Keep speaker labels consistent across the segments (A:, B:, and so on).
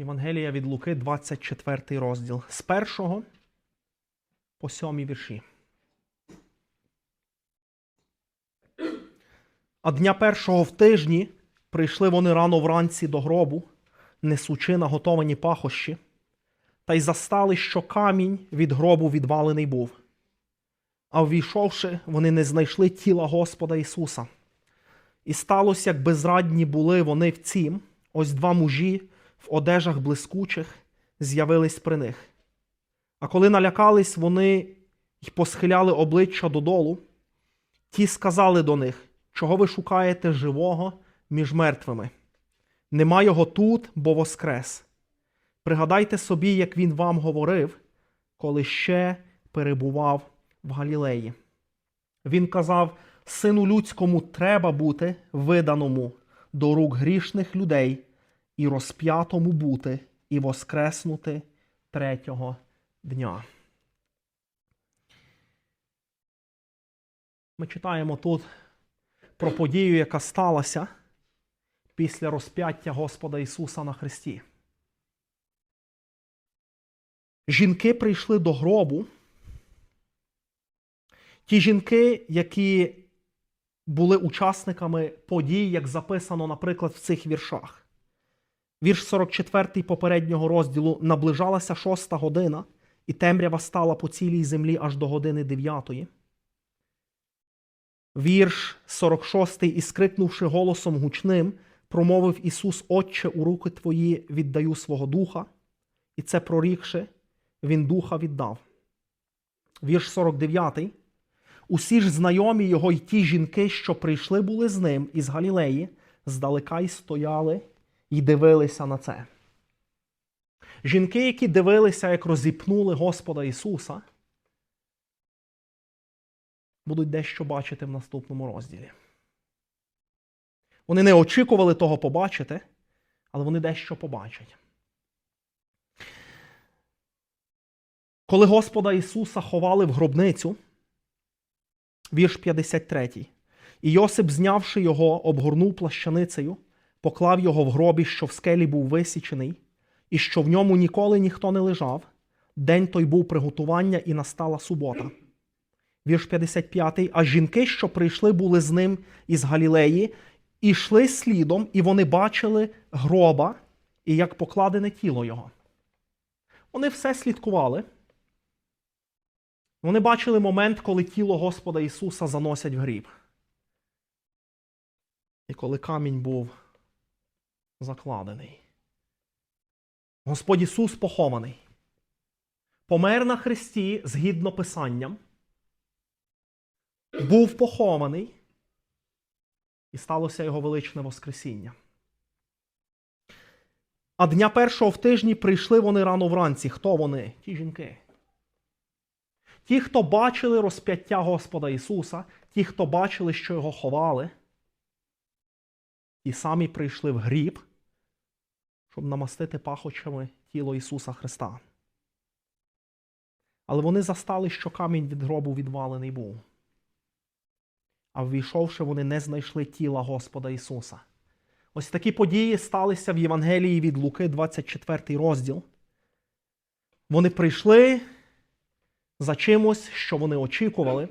A: Євангелія від Луки, 24 розділ. З першого по сьомій вірші. А дня першого в тижні прийшли вони рано вранці до гробу, несучи наготовані пахощі, та й застали, що камінь від гробу відвалений був. А ввійшовши, вони не знайшли тіла Господа Ісуса. І сталося, як безрадні були вони в цім, ось два мужі в одежах блискучих з'явились при них. А коли налякались вони й посхиляли обличчя додолу, ті сказали до них, чого ви шукаєте живого між мертвими? Нема його тут, бо воскрес. Пригадайте собі, як він вам говорив, коли ще перебував в Галілеї. Він казав: Сину людському треба бути виданому до рук грішних людей і розп'ятому бути, і воскреснути третього дня. Ми читаємо тут про подію, яка сталася після розп'яття Господа Ісуса на Христі. Жінки прийшли до гробу. Ті жінки, які були учасниками подій, як записано, наприклад, в цих віршах. Вірш 44 попереднього розділу наближалася шоста година, і темрява стала по цілій землі аж до години дев'ятої. Вірш 46 і скрикнувши голосом гучним, промовив Ісус, Отче, у руки твої віддаю свого духа, і це прорікши, Він духа віддав. Вірш 49. Усі ж знайомі його й ті жінки, що прийшли були з ним із Галілеї, здалека й стояли і дивилися на це. Жінки, які дивилися, як розіпнули Господа Ісуса, будуть дещо бачити в наступному розділі. Вони не очікували того побачити, але вони дещо побачать. Коли Господа Ісуса ховали в гробницю, вірш 53. І Йосип, знявши його, обгорнув плащаницею, поклав його в гробі, що в скелі був висічений, і що в ньому ніколи ніхто не лежав. День той був приготування, і настала субота. Вірш 55. А жінки, що прийшли, були з ним із Галілеї, і йшли слідом, і вони бачили гроба і як покладене тіло його. Вони все слідкували. Вони бачили момент, коли тіло Господа Ісуса заносять в гріб. І коли камінь був закладений. Господь Ісус похований. Помер на Христі згідно Писанням. Був похований. І сталося його величне Воскресіння. А дня першого в тижні прийшли вони рано вранці. Хто вони? Ті жінки. Ті, хто бачили розп'яття Господа Ісуса, ті, хто бачили, що його ховали, ті самі прийшли в гріб, щоб намастити пахощами тіло Ісуса Христа. Але вони застали, що камінь від гробу відвалений був. А ввійшовши, вони не знайшли тіла Господа Ісуса. Ось такі події сталися в Євангелії від Луки, 24 розділ. Вони прийшли за чимось, що вони очікували,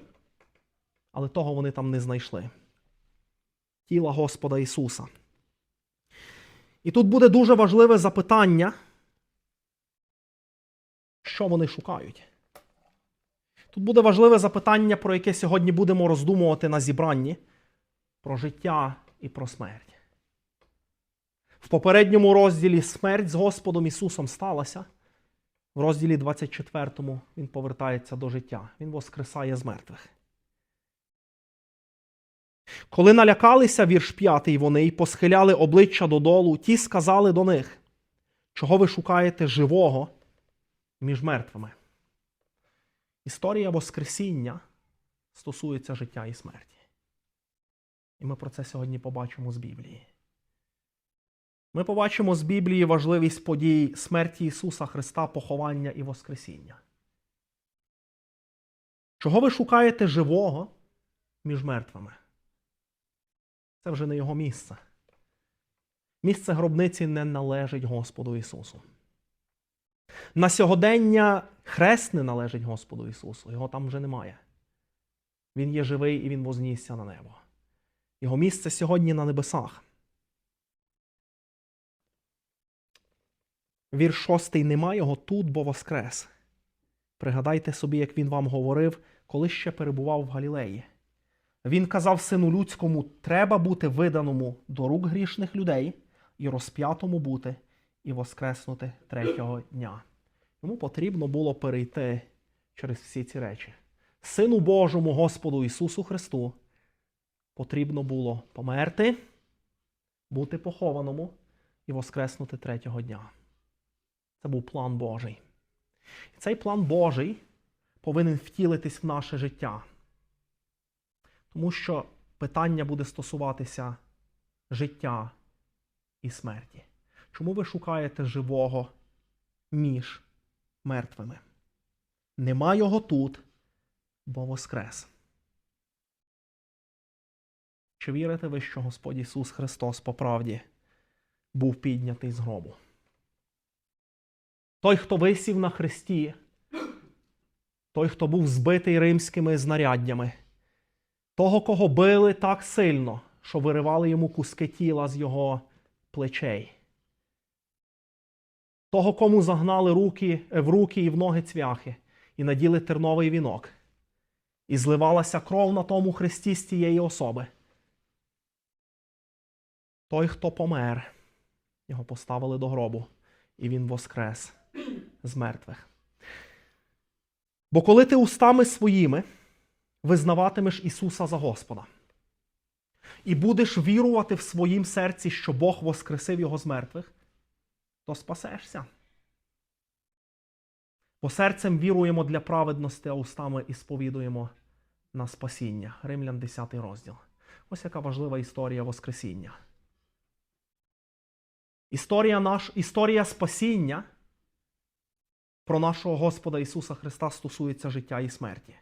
A: але того вони там не знайшли. Тіла Господа Ісуса. І тут буде дуже важливе запитання, що вони шукають. Тут буде важливе запитання, про яке сьогодні будемо роздумувати на зібранні: про життя і про смерть. В попередньому розділі смерть з Господом Ісусом сталася. В розділі 24 він повертається до життя. Він воскресає з мертвих. Коли налякалися вірш 5 вони і посхиляли обличчя додолу, ті сказали до них, чого ви шукаєте живого між мертвими. Історія Воскресіння стосується життя і смерті. І ми про це сьогодні побачимо з Біблії. Ми побачимо з Біблії важливість подій смерті Ісуса Христа, поховання і Воскресіння. Чого ви шукаєте живого між мертвими? Це вже не його місце. Місце гробниці не належить Господу Ісусу. На сьогодення хрест не належить Господу Ісусу, його там вже немає. Він є живий і Він вознісся на небо. Його місце сьогодні на небесах. Вірш шостий нема його тут, бо воскрес. Пригадайте собі, як він вам говорив, коли ще перебував в Галілеї. Він казав сину людському: треба бути виданому до рук грішних людей і розп'ятому бути, і воскреснути третього дня. Йому потрібно було перейти через всі ці речі. Сину Божому Господу Ісусу Христу потрібно було померти, бути похованому і воскреснути третього дня. Це був план Божий. І цей план Божий повинен втілитись в наше життя. Тому що питання буде стосуватися життя і смерті. Чому ви шукаєте живого між мертвими? Нема його тут, бо воскрес. Чи вірите ви, що Господь Ісус Христос по правді був піднятий з гробу? Той, хто висів на хресті, той, хто був збитий римськими знаряддями, того, кого били так сильно, що виривали йому куски тіла з його плечей, того, кому загнали руки, в руки і в ноги цвяхи, і наділи терновий вінок, і зливалася кров на тому хресті з тієї особи. Той, хто помер, його поставили до гробу, і він воскрес з мертвих. Бо коли ти устами своїми визнаватимеш Ісуса за Господа і будеш вірувати в своїм серці, що Бог воскресив Його з мертвих, то спасешся. Бо серцем віруємо для праведності, а устами і сповідуємо на спасіння. Римлян 10 розділ. Ось яка важлива історія Воскресіння. Історія, наш, історія спасіння про нашого Господа Ісуса Христа стосується життя і смерті.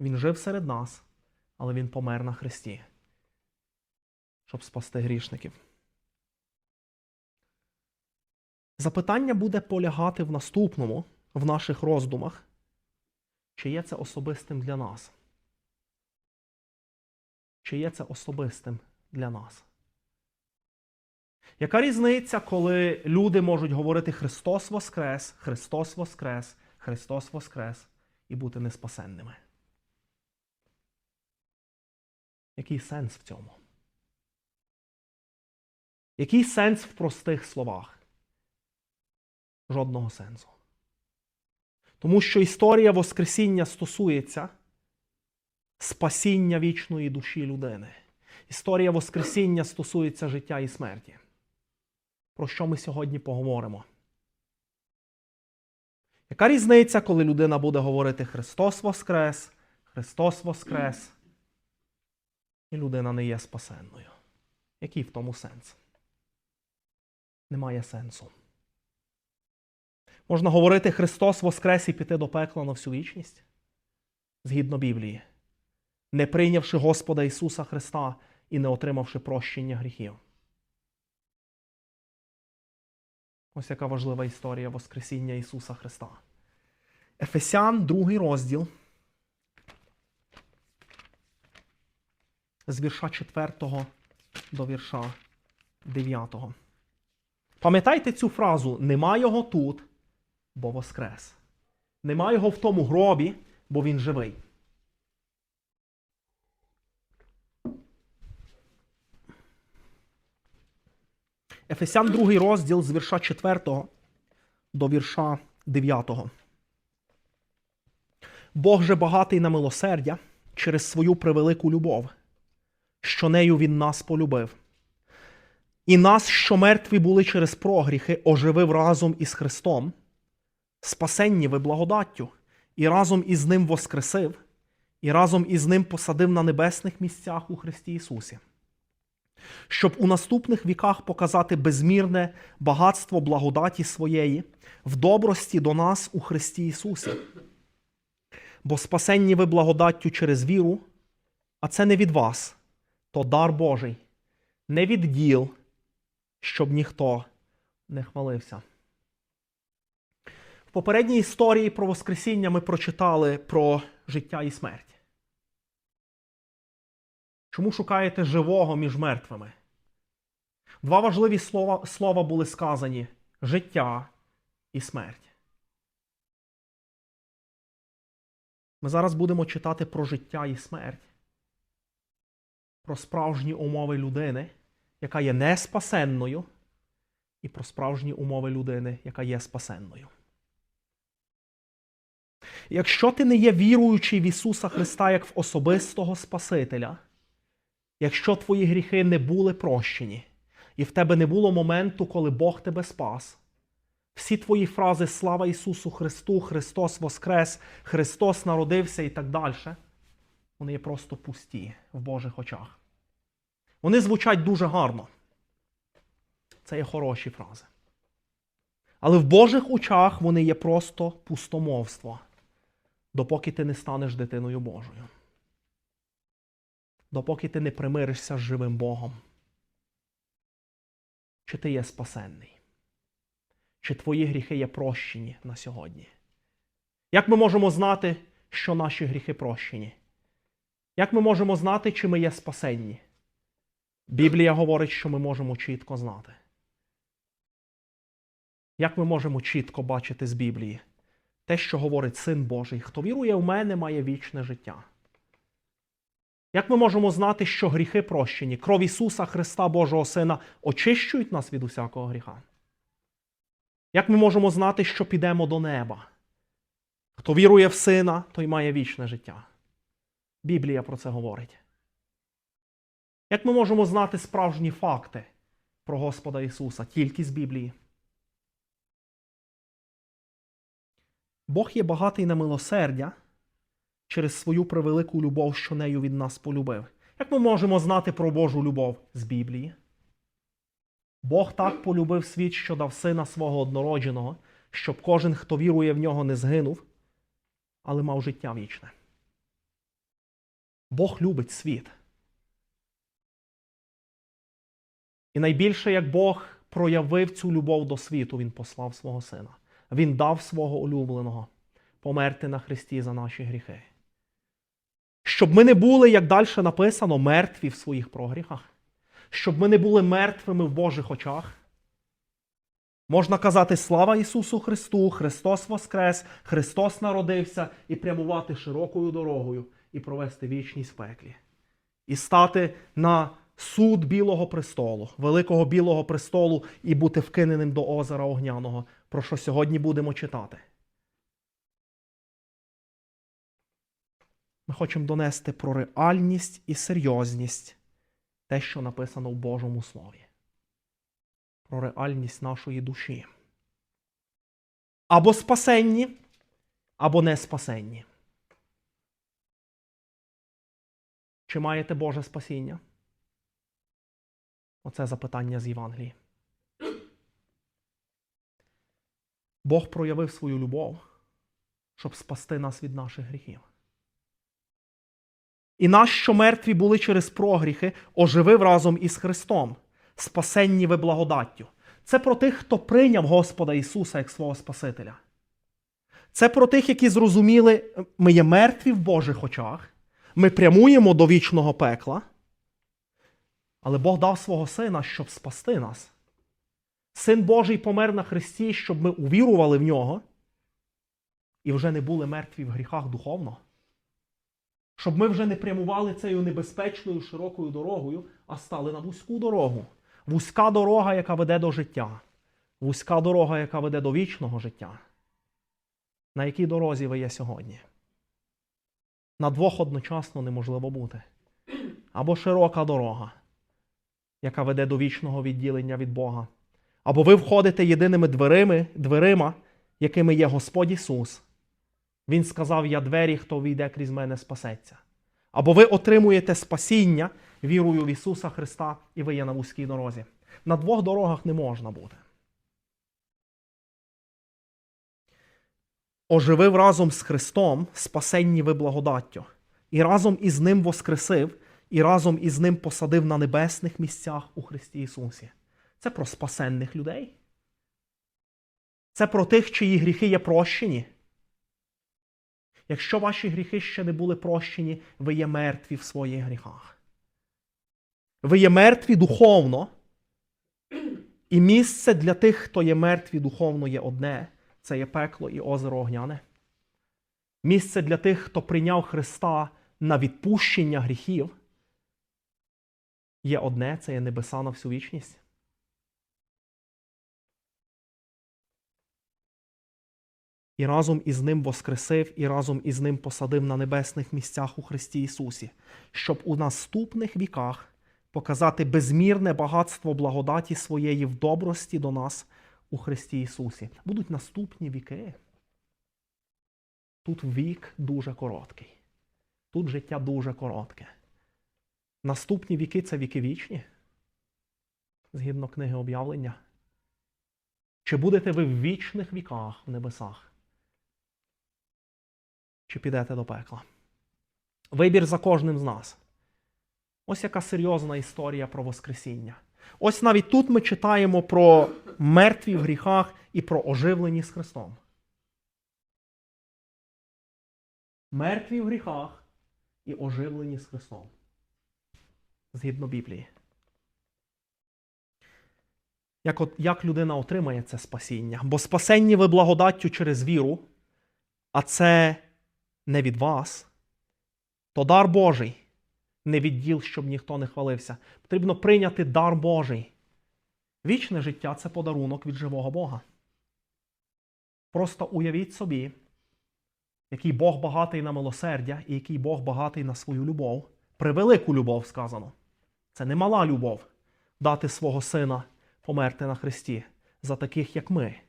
A: Він жив серед нас, але Він помер на Христі, щоб спасти грішників. Запитання буде полягати в наступному, в наших роздумах, чи є це особистим для нас? Чи є це особистим для нас? Яка різниця, коли люди можуть говорити Христос Воскрес, Христос Воскрес, Христос Воскрес і бути неспасенними? Який сенс в цьому? Який сенс в простих словах? Жодного сенсу. Тому що історія Воскресіння стосується спасіння вічної душі людини. Історія Воскресіння стосується життя і смерті. Про що ми сьогодні поговоримо? Яка різниця, коли людина буде говорити Христос Воскрес, Христос Воскрес, і людина не є спасенною? Який в тому сенс? Немає сенсу. Можна говорити Христос Воскрес і піти до пекла на всю вічність? Згідно Біблії, не прийнявши Господа Ісуса Христа і не отримавши прощення гріхів. Ось яка важлива історія Воскресіння Ісуса Христа. Ефесян, другий розділ. З вірша 4 до вірша 9. Пам'ятайте цю фразу: нема його тут, бо воскрес. Нема його в тому гробі, бо він живий. Ефесян 2 розділ з вірша 4 до вірша 9. Бог же багатий на милосердя через свою превелику любов, що нею Він нас полюбив. І нас, що мертві були через прогріхи, оживив разом із Христом, спасенні ви благодаттю, і разом із Ним воскресив, і разом із Ним посадив на небесних місцях у Христі Ісусі щоб у наступних віках показати безмірне багатство благодаті своєї в добрості до нас у Христі Ісусі. Бо спасенні ви благодаттю через віру, а це не від вас, то дар Божий, не від діл, щоб ніхто не хвалився. В попередній історії про Воскресіння ми прочитали про життя і смерть. Чому шукаєте живого між мертвими? Два важливі слова, слова були сказані: життя і смерть. Ми зараз будемо читати про життя і смерть, про справжні умови людини, яка є неспасенною, і про справжні умови людини, яка є спасенною. Якщо ти не є віруючий в Ісуса Христа як в особистого Спасителя, якщо твої гріхи не були прощені, і в тебе не було моменту, коли Бог тебе спас, всі твої фрази Слава Ісусу Христу, Христос Воскрес, Христос народився! і так далі, вони є просто пусті в Божих очах. Вони звучать дуже гарно. Це є хороші фрази. Але в Божих очах вони є просто пустомовство, допоки ти не станеш дитиною Божою. Допоки ти не примиришся з живим Богом. Чи ти є спасенний? Чи твої гріхи є прощені на сьогодні? Як ми можемо знати, що наші гріхи прощені? Як ми можемо знати, чи ми є спасенні? Біблія говорить, що ми можемо чітко знати. Як ми можемо чітко бачити з Біблії? Те, що говорить Син Божий, хто вірує в мене, має вічне життя. Як ми можемо знати, що гріхи прощені, кров Ісуса Христа Божого Сина очищують нас від усякого гріха? Як ми можемо знати, що підемо до неба? Хто вірує в Сина, той має вічне життя. Біблія про це говорить. Як ми можемо знати справжні факти про Господа Ісуса тільки з Біблії? Бог є багатий на милосердя через свою превелику любов, що нею від нас полюбив. Як ми можемо знати про Божу любов з Біблії? Бог так полюбив світ, що дав сина свого однородженого, щоб кожен, хто вірує в нього, не згинув, але мав життя вічне. Бог любить світ. І найбільше, як Бог проявив цю любов до світу, Він послав свого сина. Він дав свого улюбленого померти на Христі за наші гріхи. Щоб ми не були, як далі написано, мертві в своїх прогріхах, щоб ми не були мертвими в Божих очах. Можна казати слава Ісусу Христу, Христос Воскрес, Христос народився і прямувати широкою дорогою і провести вічність в пеклі. І стати на суд Білого престолу, великого Білого престолу і бути вкиненим до озера Огняного, про що сьогодні будемо читати. Ми хочемо донести про реальність і серйозність те, що написано в Божому Слові. Про реальність нашої душі. Або спасенні, або не спасенні. Чи маєте Боже спасіння? Оце запитання з Євангелії. Бог проявив свою любов, щоб спасти нас від наших гріхів. І нас, що мертві були через прогріхи, оживив разом із Христом, спасенні ви благодаттю. Це про тих, хто прийняв Господа Ісуса як свого Спасителя. Це про тих, які зрозуміли, ми є мертві в Божих очах, ми прямуємо до вічного пекла, але Бог дав свого Сина, щоб спасти нас. Син Божий помер на Христі, щоб ми увірували в нього і вже не були мертві в гріхах духовно. Щоб ми вже не прямували цією небезпечною широкою дорогою, а стали на вузьку дорогу. Вузька дорога, яка веде до життя. Вузька дорога, яка веде до вічного життя. На якій дорозі ви є сьогодні? На двох одночасно неможливо бути. Або широка дорога, яка веде до вічного відділення від Бога. Або ви входите єдиними дверима, дверима, якими є Господь Ісус. Він сказав: Я двері, хто війде крізь мене, спасеться. Або ви отримуєте спасіння вірою в Ісуса Христа, і ви є на вузькій дорозі. На двох дорогах не можна бути. Оживив разом з Христом спасенні ви благодаттю, і разом із Ним воскресив, і разом із Ним посадив на небесних місцях у Христі Ісусі. Це про спасенних людей. Це про тих, чиї гріхи є прощені. Якщо ваші гріхи ще не були прощені, ви є мертві в своїх гріхах. Ви є мертві духовно. І місце для тих, хто є мертві духовно, є одне це є пекло і озеро Огняне. Місце для тих, хто прийняв Христа на відпущення гріхів, є одне це є небеса на всю вічність. І разом із ним воскресив, і разом із ним посадив на небесних місцях у Христі Ісусі, щоб у наступних віках показати безмірне багатство благодаті своєї в добрості до нас у Христі Ісусі. Будуть наступні віки. Тут вік дуже короткий. Тут життя дуже коротке. Наступні віки це віки вічні. Згідно книги об'явлення. Чи будете ви в вічних віках в небесах? Чи підете до пекла? Вибір за кожним з нас. Ось яка серйозна історія про Воскресіння. Ось навіть тут ми читаємо про мертві в гріхах і про оживлені з Христом. Мертві в гріхах і оживлені з Христом. Згідно Біблії. Як, от, як людина отримає це спасіння? Бо спасенні ви благодаттю через віру, а це не від вас, то дар Божий не відділ, щоб ніхто не хвалився. Потрібно прийняти дар Божий. Вічне життя це подарунок від живого Бога. Просто уявіть собі, який Бог багатий на милосердя і який Бог багатий на свою любов. Превелику любов сказано. Це не мала любов дати свого сина померти на Христі за таких, як ми,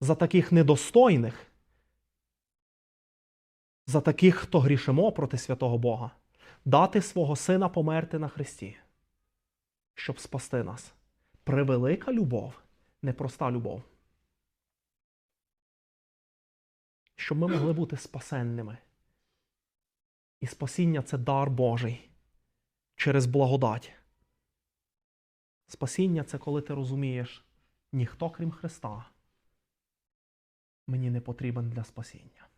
A: за таких недостойних, за таких, хто грішимо проти святого Бога дати свого сина померти на Христі, щоб спасти нас. Превелика любов, непроста любов. Щоб ми могли бути спасенними. І спасіння це дар Божий через благодать. Спасіння це коли ти розумієш, ніхто крім Христа мені не потрібен для спасіння.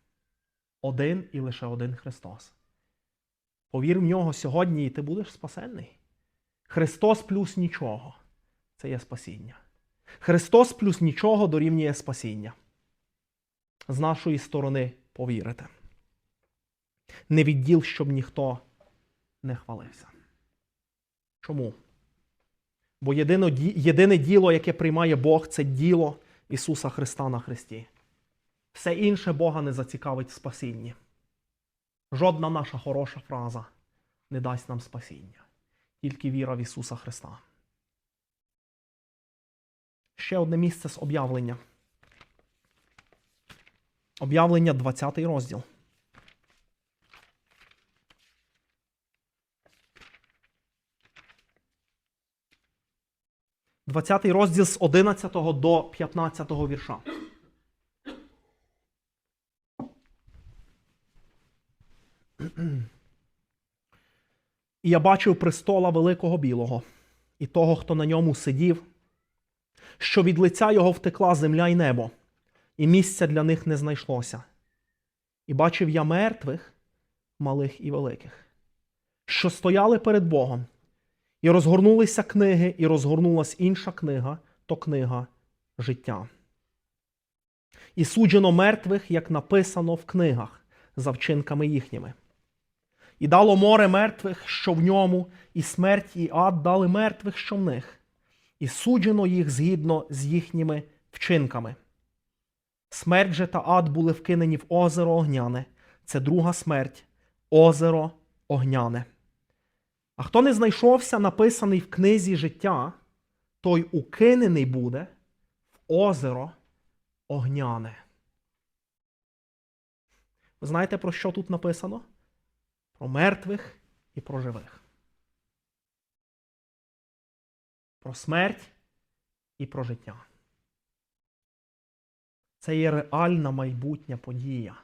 A: Один і лише один Христос. Повір в нього сьогодні, і ти будеш спасенний. Христос плюс нічого це є спасіння. Христос плюс нічого дорівнює спасіння. З нашої сторони повірите. Не відділ, щоб ніхто не хвалився. Чому? Бо єдине, єдине діло, яке приймає Бог, це діло Ісуса Христа на Христі. Все інше Бога не зацікавить в спасінні. Жодна наша хороша фраза не дасть нам спасіння, тільки віра в Ісуса Христа. Ще одне місце з об'явлення. Об'явлення 20 розділ. Двадцятий розділ з 11 до 15 вірша. І я бачив престола великого білого, і того, хто на ньому сидів, що від лиця його втекла земля й небо, і місця для них не знайшлося. І бачив я мертвих, малих і великих, що стояли перед Богом, і розгорнулися книги, і розгорнулась інша книга то книга життя. І суджено мертвих, як написано в книгах, за вчинками їхніми. І дало море мертвих, що в ньому, і смерть, і ад дали мертвих, що в них, і суджено їх згідно з їхніми вчинками. Смерть же та ад були вкинені в озеро Огняне. Це друга смерть, озеро Огняне. А хто не знайшовся, написаний в книзі життя, той укинений буде в озеро Огняне. Ви знаєте, про що тут написано? Про мертвих і про живих. Про смерть і про життя. Це є реальна майбутня подія,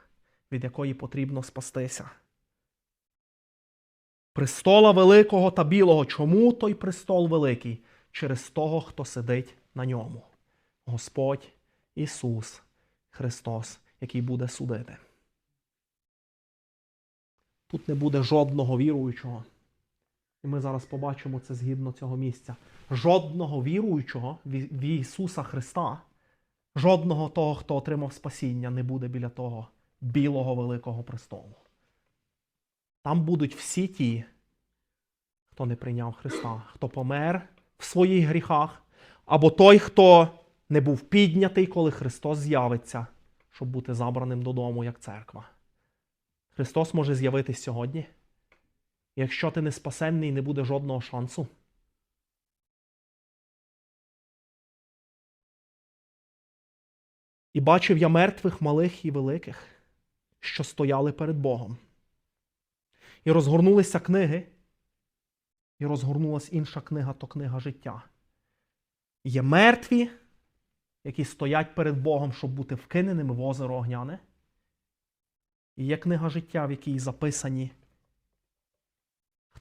A: від якої потрібно спастися. Престола великого та білого. Чому той престол великий? через того, хто сидить на ньому. Господь Ісус Христос, який буде судити. Тут не буде жодного віруючого. І ми зараз побачимо це згідно цього місця. Жодного віруючого в Ісуса Христа, жодного того, хто отримав спасіння, не буде біля того білого великого престолу. Там будуть всі ті, хто не прийняв Христа, хто помер в своїх гріхах, або той, хто не був піднятий, коли Христос з'явиться, щоб бути забраним додому, як церква. Христос може з'явитись сьогодні. Якщо ти не спасенний, не буде жодного шансу. І бачив я мертвих малих і великих, що стояли перед Богом. І розгорнулися книги, і розгорнулась інша книга то книга життя. Є мертві, які стоять перед Богом, щоб бути вкиненими в озеро огняне. І є книга життя, в якій записані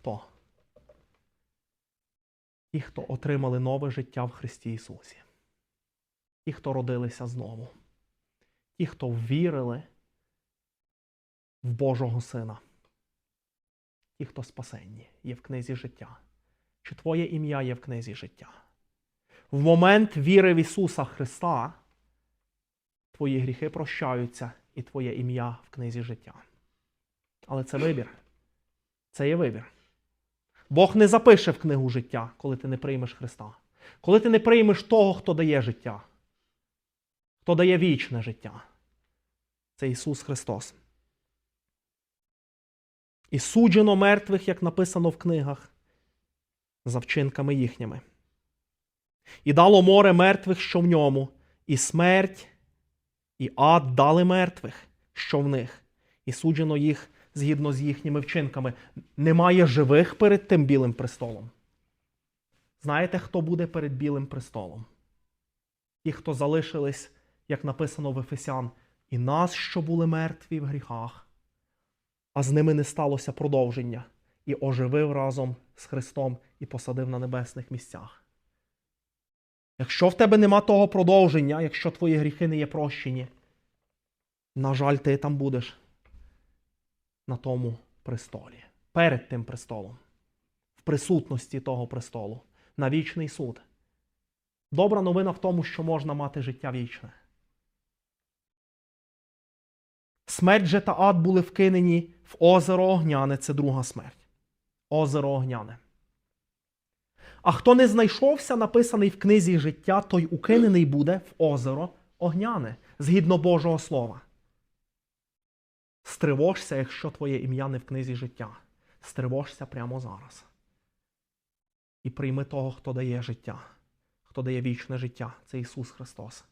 A: хто? Ті, хто отримали нове життя в Христі Ісусі. Ті, хто родилися знову. Ті, хто вірили в Божого Сина. Ті, хто спасенні, є в книзі життя. Чи твоє ім'я є в книзі життя? В момент віри в Ісуса Христа твої гріхи прощаються і твоє ім'я в книзі життя. Але це вибір. Це є вибір. Бог не запише в книгу життя, коли ти не приймеш Христа. Коли ти не приймеш того, хто дає життя, хто дає вічне життя. Це Ісус Христос. І суджено мертвих, як написано в книгах, за вчинками їхніми. І дало море мертвих, що в ньому, і смерть, і ад дали мертвих, що в них, і суджено їх згідно з їхніми вчинками. Немає живих перед тим білим престолом. Знаєте, хто буде перед білим престолом? Ті, хто залишились, як написано в Ефесян, і нас, що були мертві в гріхах, а з ними не сталося продовження, і оживив разом з Христом і посадив на небесних місцях. Якщо в тебе нема того продовження, якщо твої гріхи не є прощені, на жаль, ти там будеш на тому престолі, перед тим престолом, в присутності того престолу, на вічний суд. Добра новина в тому, що можна мати життя вічне. Смерть же та ад були вкинені в озеро Огняне, це друга смерть. Озеро Огняне. А хто не знайшовся, написаний в книзі життя, той укинений буде в озеро Огняне, згідно Божого Слова. Стривожся, якщо твоє ім'я не в книзі життя. Стривожся прямо зараз. І прийми того, хто дає життя, хто дає вічне життя. Це Ісус Христос.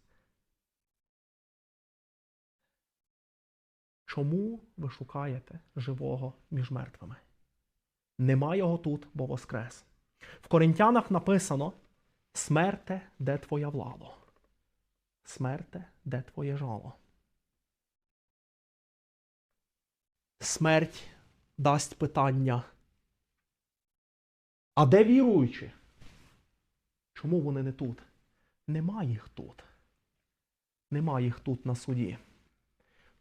A: Чому ви шукаєте живого між мертвими? Нема його тут, бо воскрес. В Коринтянах написано: Смерте, де твоя влада? Смерте, де твоє жало? Смерть дасть питання. А де віруючі? Чому вони не тут? Нема їх тут. Нема їх тут на суді.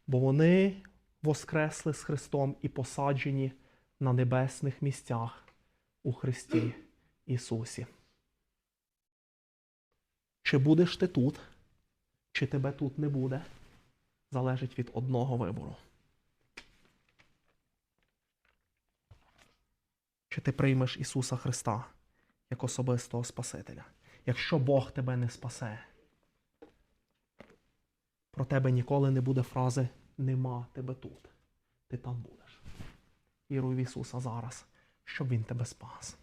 A: Бо вони воскресли з Христом і посаджені на небесних місцях у Христі Ісусі. Чи будеш ти тут, чи тебе тут не буде, залежить від одного вибору. Чи ти приймеш Ісуса Христа як особистого Спасителя? Якщо Бог тебе не спасе, про тебе ніколи не буде фрази Нема тебе тут. Ти там будеш. Віруй в Ісуса зараз, щоб Він тебе спас.